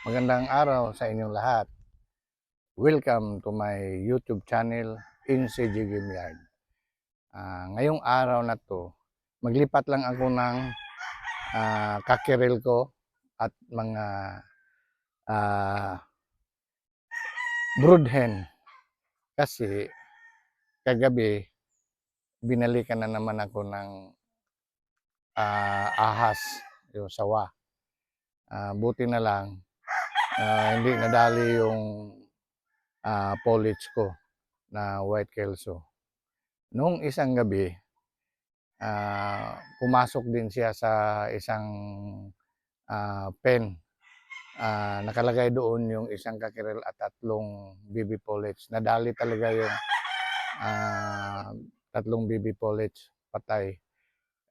Magandang araw sa inyong lahat. Welcome to my YouTube channel, NCG Game Yard. Ah, ngayong araw na to, maglipat lang ako ng ah, kakiril ko at mga ah, brood hen. Kasi kagabi, binalikan na naman ako ng ah, ahas, yung sawa. Ah, buti na lang, ah, hindi nadali yung ah, foliage ko na white kelso. Noong isang gabi, ah, pumasok din siya sa isang ah, pen. Ah, nakalagay doon yung isang kakiril at tatlong baby foliage. Nadali talaga yung ah, tatlong baby foliage patay.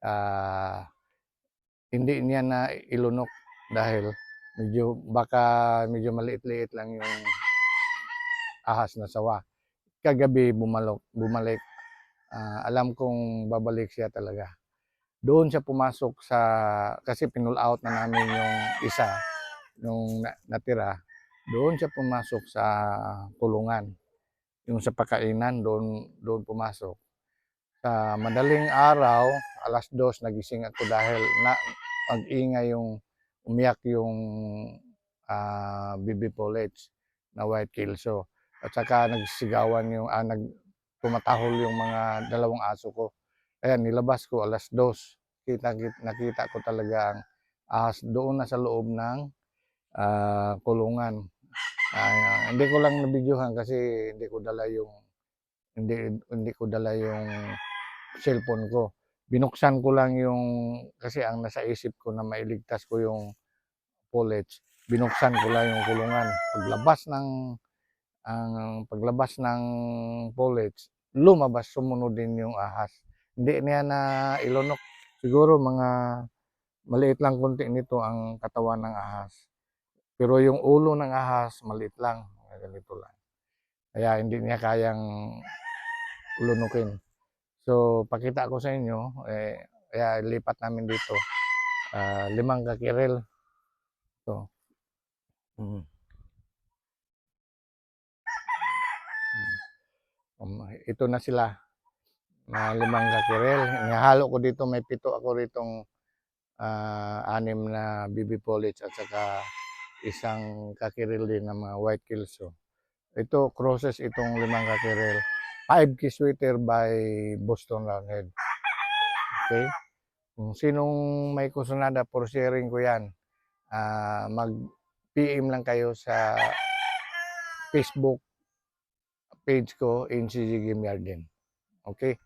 Ah, hindi niya na ilunok dahil medyo baka medyo maliit-liit lang yung ahas na sawa. Kagabi bumalok, bumalik. Ah, alam kong babalik siya talaga. Doon siya pumasok sa kasi pinull out na namin yung isa nung na- natira. Doon siya pumasok sa kulungan. Yung sa pakainan doon doon pumasok. Sa madaling araw, alas dos nagising ako dahil na mag-ingay yung umiyak yung ah, baby foliage na white kelso. At saka nagsigawan yung, ah, nag, tumatahol yung mga dalawang aso ko. Ayan, nilabas ko alas dos. Kita, kit- nakita ko talaga ang ahas doon na sa loob ng ah, kulungan. Ah, hindi ko lang nabidyohan kasi hindi ko dala yung hindi hindi ko dala yung cellphone ko. Binuksan ko lang yung kasi ang nasa isip ko na mailigtas ko yung foliage. Binuksan ko lang yung kulungan. Paglabas ng ang paglabas ng foliage, lumabas sumunod din yung ahas. Hindi niya na ilunok. Siguro mga maliit lang konti nito ang katawan ng ahas. Pero yung ulo ng ahas, maliit lang. Ganito lang. Kaya hindi niya kayang lunukin. So, pakita ko sa inyo, eh, kaya lipat namin dito. Ah, limang kakiril. So, mm. Um, ito na sila. Na limang kakiril. Nihalo ko dito, may pito ako ritong ah, anim na BB foliage at saka isang kakiril din ng mga white kelso. Ito, crosses itong limang kakiril. 5 key sweater by Boston Roundhead. Okay? Kung sinong may kusunada, for sharing ko yan. Ah, mag-PM lang kayo sa Facebook page ko, NCG Game Garden. Okay?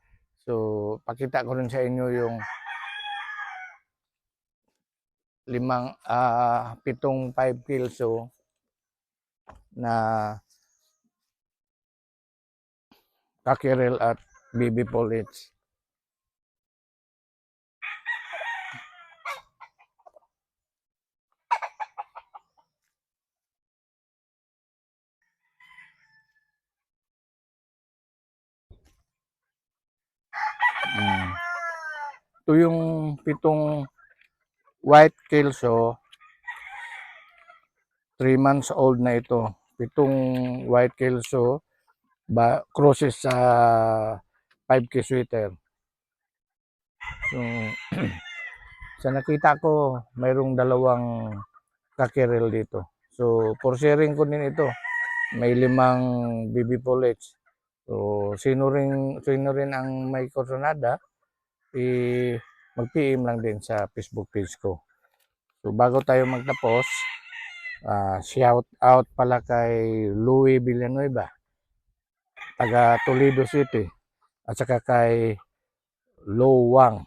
So, pakita ko rin sa inyo yung limang, ah, pitong 5 kilso na kakiril at BB foliage. Mm. Ito yung pitong white kelso. 3 months old na ito. Pitong white kelso ba crosses sa 5K sweater. So, sa nakita ko, mayroong dalawang kakiril dito. So, for sharing ko din ito. May limang BB foliage. So, sino rin, sino rin ang may korsonada, eh, mag-PM lang din sa Facebook page ko. So, bago tayo magtapos, ah, shout out pala kay Louis Villanueva, taga Toledo City, at saka kay Lo Wang.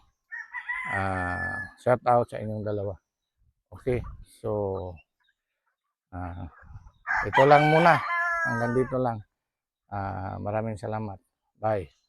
Ah, shout out sa inyong dalawa. Okay, so, ah, ito lang muna. Hanggang dito lang. Ah, maraming salamat. Bye.